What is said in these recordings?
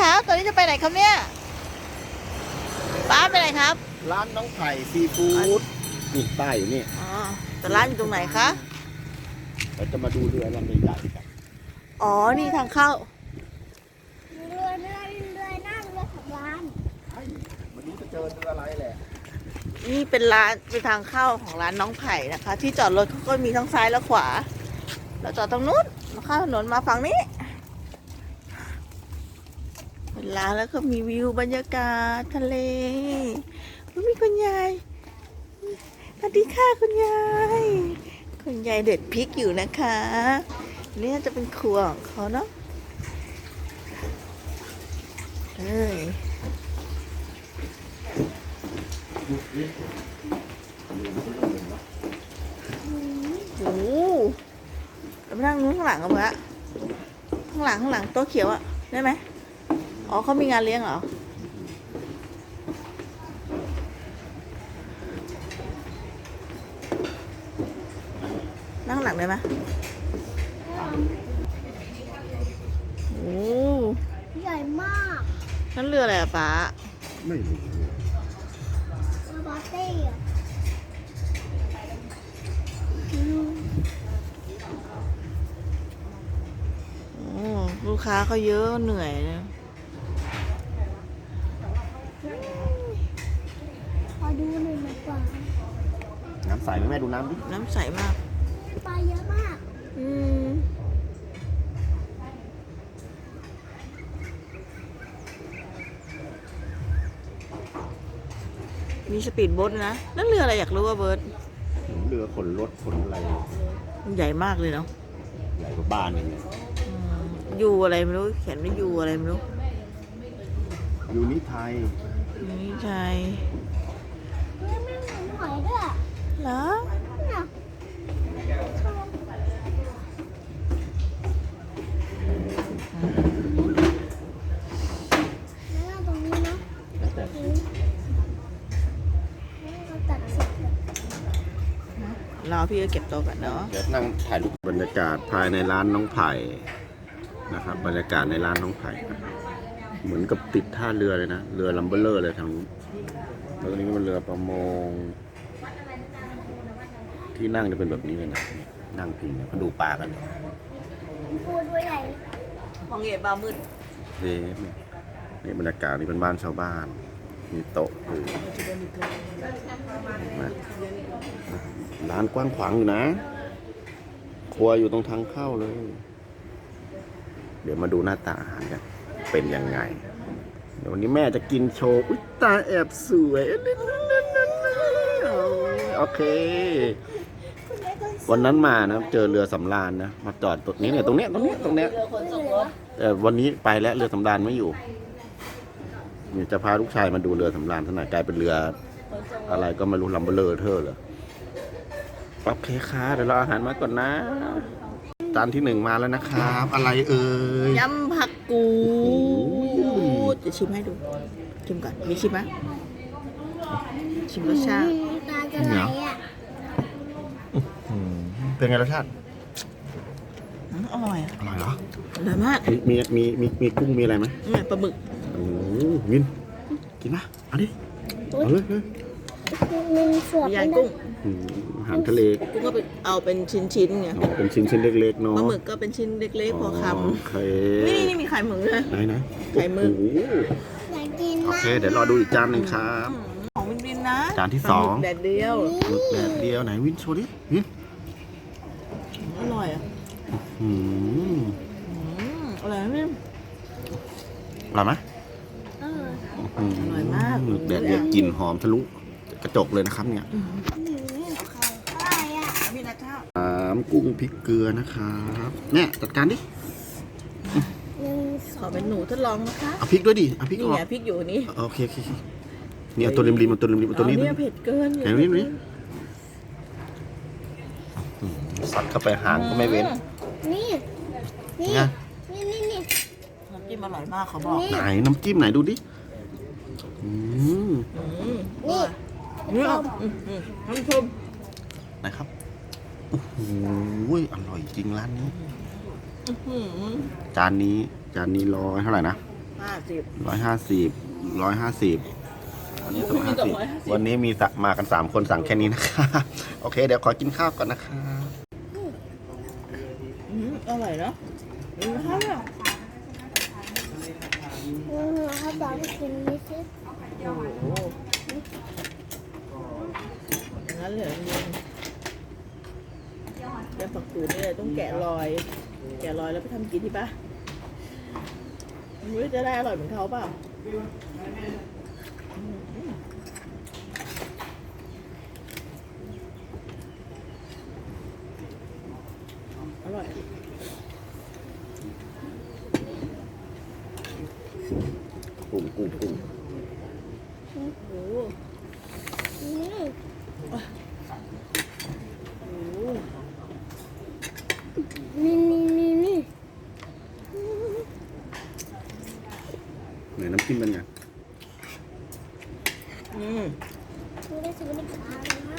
ครับตอนนี้จะไปไหนครับเนี่ยป้าไปไหนครับ ร้านน้องไผ่ซีฟู้ดนี่ป้ายอยู่นี่อ๋อแต่ร้านอยู่ตรงไหนคะเราจะมาดูเรือลำใหญ่ๆกันอ๋อนี่ทางเข้าเรือเรือเรือนั่งเรือสำราญไอ้วันนี้จะเจอเรืออะไรแหละนี่เป็นร้านเป็นทางเข้าของร้านน้องไผ่นะคะ ที่จอดรถเขาก็มีทั้งซ้ายและขวา เราจอดตรงนู้นมาข้ามถนนมาฝั่งนี้เป็น ร้านแล้วก็มีวิวบรรยากาศทะเลอุ๊ยมีคุณยายสวัสดีค่ะคุณยาย คุณยายเด็ดพริกอยู่นะคะ เนี่น่าจะเป็นครัวของเขาเนาะเอ้ยโอ้โหเราไปนั่งนู้นข้างหลังกันเพื่อข้างหลังข้างหลังโต๊ะเขียวอะได้ไหม อ๋อเขามีงานเลี้ยงเหรอ นั่งข้างหลังได้ไหมโอ้ใหญ่มากนั่นเรืออะไรอะป้าไม่รู้เรือบาเต้อะโอ้ลูกค้าเขาเยอะเหนื่อยนะ พอดูหน่อยดีกว่าน้ำใสไหมแม่ดูน้ำดิน้ำใสมาก ปลาเยอะมากอืมมีสปีดโบ๊ทนะ นั่นเรืออะไรอยากรู้ว่าเบิร์ตเรือขนรถขนอะไรมันใหญ่มากเลยเนาะใหญ่กว่าบ้านอย่างเงี้ยอืมยูอะไรไม่รู้เขียนไม่ยูอะไรไม่รู้อยู่นี่ไทยนี่ใช่เฮ้ยไม่เหมื อนหอยด้วยเหรอน่ะแล้วเราตรงนี้เนาะแล้วแต่นี่เราตัดเสร็จแล้วรอพี่ก็เก็บโต๊ะกันเนาะ เดี๋ยวนั่งถ่ายรูปบรรยากาศภายในร้านน้องไผ่นะครับ บรรยากาศในร้านน้องไผ่เหมือนกับติดท่าเรือเลยนะ เรือลัมเบอร์เลอร์เลยทางนู้นแล้วตรงนี้ก็เป็นเรือประมง ที่นั่งจะเป็นแบบนี้เลยนะนั่งพิงเนี่ยเขาดูปลากันปูตัวใหญ่มองเห็นบามืดเฮ้นี่บรรยากาศนี่เป็นบ้านชาวบ้าน มีโต๊ะอยู่นะร้านกว้างขวางอยู่นะ ครัวอยู่ตรงทางเข้าเลย เดี๋ยวมาดูหน้าตาอาหารกัน เป็นยังไง เดี๋ยววันนี้แม่จะกินโชว์อุ๊ยตาแอบสวย โอเค วันนั้นมานะเจอเรือสำราญนะมาจอดตรงนี้เนี่ยตรงเนี้ยตรงเนี้ยตรงเนี้ยแต่วันนี้ไปแล้วเรือสำราญไม่อยู่เนี่ยจะพาลูกชายมาดูเรือสำราญท่านไหนกลายเป็นเรือ อะไรก็ไม่รู้ลำเบลเลอร์เธอเลยโอเคค่ะเดี๋ยวเราอาหารมาก่อนนะจานที่หนึ่งมาแล้วนะครับ อะไรเอ่ยยำผักกูโอ้โหดจะชิมให้ดู ชิมก่อนมีชิมไหมชิมรสชาติตาจะไหลอะอืม เป็นไงรสชาติ อืมอร่อยอะอร่อยเหรอ อร่อยมากมีมีมีมีมีกุ้งมีอะไรไหมอืมปลาหมึกโอ้โหมิน กินปะเอาดิเอาเลยเลยมันสวบมีไม่ยานได้กุ้งอืมอาหารทะเลกุ้งก็เป็นเอาเป็นชิ้นๆไงอ๋อเป็นชิ้นชิ้นๆเล็กๆเนาะปลาหมึกก็เป็นชิ้นเล็กๆพอคโอเคำนี่นี่มีไข่หมึกด้วย ไหนไหนไข่หมึก โอ้โหอยากกินโอมากเค เดี๋ยวรอดูอีกจานหนึ่งครับ ของวินวินนะจานที่ปลาหมึสอกงแดดเดียว หมึกแดดเดียวไหนวินโชว์ดิวินอร่อยอะ อืมอืมอร่อยนะพี่อร่อยไหมเอออืมอร่อยมากหมึกแดดเดียวกลิ่นหอมทะลุกระจกเลยนะครับเนี่ยหืมอะไรอะพี่นัทเจ้าสามกุ้งพริกเกลือนะครับเนี่ยจัดการดิหนึ่งสขอองเป็นหนูทดลองนะคะเอาพริกด้วยดิเอาพริกนี่ออกไงพริกอยู่นี่โอเคโอเคโอเคเนี่ยเอาตัวริมริมเอาตัวริมริมเอาตัวนี้อ๋อเนี่ยเผ็ดเกินไหนนี่นี่ซัดเข้าไปหางก็ไม่เว้นนี่ นี่ นะนี่นี่นี่น้ำจิ้มอร่อยมากเขาบอกนี่ไหนน้ำจิ้มไหนดูดิอืมอืมนี่นี่อะอืมอืมท่านผู้ชมนะครับโอ้โหอร่อยจริงร้านนี้อื้อหือจานนี้จานนี้ร้อยเท่าไหร่นะไปห้าสิบ ร้อยห้าสิบร้อยห้าสิบวันนี้สองห้าสิบ150วันนี้มีสะมากันสามคนสั่งแค่นี้นะคะโอเค เดี๋ยวขอกินข้าวก่อนนะคะ อืมอร่อยเนาะ อืมข้าวอะเออเขาบอกให้กินนี่สิโอ้โหอย่างนั้นเลยจริงแกงผักกูดเนี่ยต้องแกะรอย แกะรอยแล้วไปทำกินที่ปะไม่รู้จะได้อร่อยเหมือนเขาเปล่าอร่อย กุ้งกุ้งกุ้ง โอ้โห อืม โอ้โห นี่นี่นี่นี่ ไหนน้ำจิ้มเป็นไง อืม คุณได้ ซื้อในกระเป๋านะ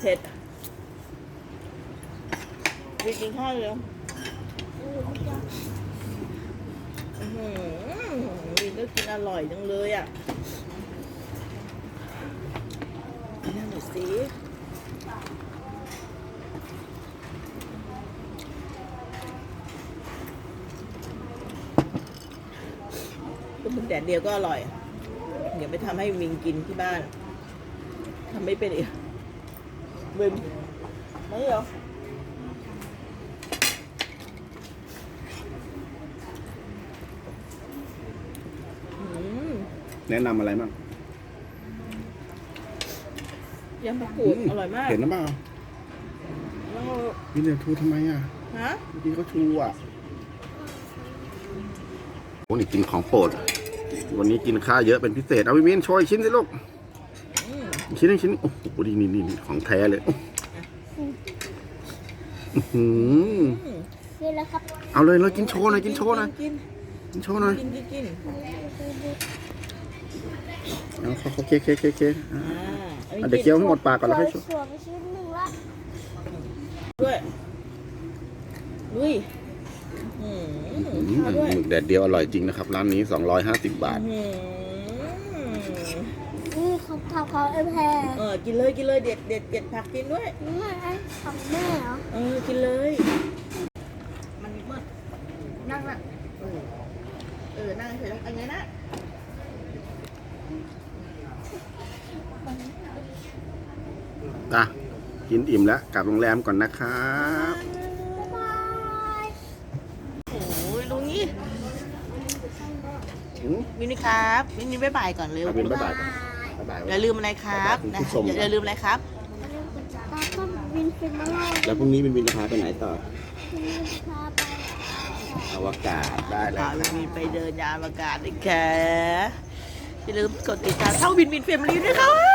เผ็ดวิกินข้าวเลยเออเดี๋ยวอื้อหือวินก็กินอร่อยจังเลยอะกินหน่อยสิก็มัน แดดเดียวก็อร่อย เดี๋ยวไปทำให้วินกินที่บ้านทำไม่เป็นอีกวินไม่เหรออืมแนะนำอะไรบ้างยำมะกรูดอร่อยมาก เห็นหรือเปล่าแล้วพี่เนี่ยทูทำไมอะ ฮะเมื่อกี้เขาชูอะโอ้นี่กินของโปรด วันนี้กินข้าวเยอะเป็นพิเศษ เอาวิมินโชยชิ้นสิลูกอืมชิ้นหนึงชิ้น โอ้โหนี่นี่นี่ของแท้เลยอื้อหืออืมนี่แหละครับเอาเลยเลยกินโชว์หน่อยกินโชว์หน่อยกินกินโชว์หน่อยกินกินกินเอาเขาเขาเคเคเคเคอ่าอ่าอะเดี๋ยวเคี้ยวให้หมดปากก่อนแล้วค่อยโชว์สวยไปชิ้นหนึ่งละด้วยลุยอืม อืมข้าวด้วยหมึกแดดเดียวอร่อยจริงนะครับ ร้านนี้ 250 บาท อืมนี่เขาทำเขาเอ็มแพรเออกินเลยกินเลยเด็ดเด็ดเด็ดผักกินด้วย นี่ไอ้ของแม่เหรอเออกินเลย มันมืดนั่งน่ะเออเออนั่งเฉยๆอันนี้นะอะกินอิ่มแล้ว กลับโรงแรมก่อนนะครับบ๊ายบาย โอ้ยลุงนี่ อื มวินนี่ครับวินนี่บ๊ายบายก่อนเร็วเอาเป็นบ๊ายบายก่อนบ๊ายบาย อย่าลืมอะไรครับบ๊ายบายนะคุณผู้ชม อย่าอย่าลืมอะไรครับอันนี้คุณจะตาก็บินเป็นมาล่าแล้วพรุ่งนี้เป็นวินจะพาไปไหนต่อ คุณจะพาไปอวกาศได้แล้ว พาวินวินไปเดินยานอวกาศด้วยค่ะอย่าลืมกดติดตามช่องวินวินเฟมิลี่ด้วยค่ะ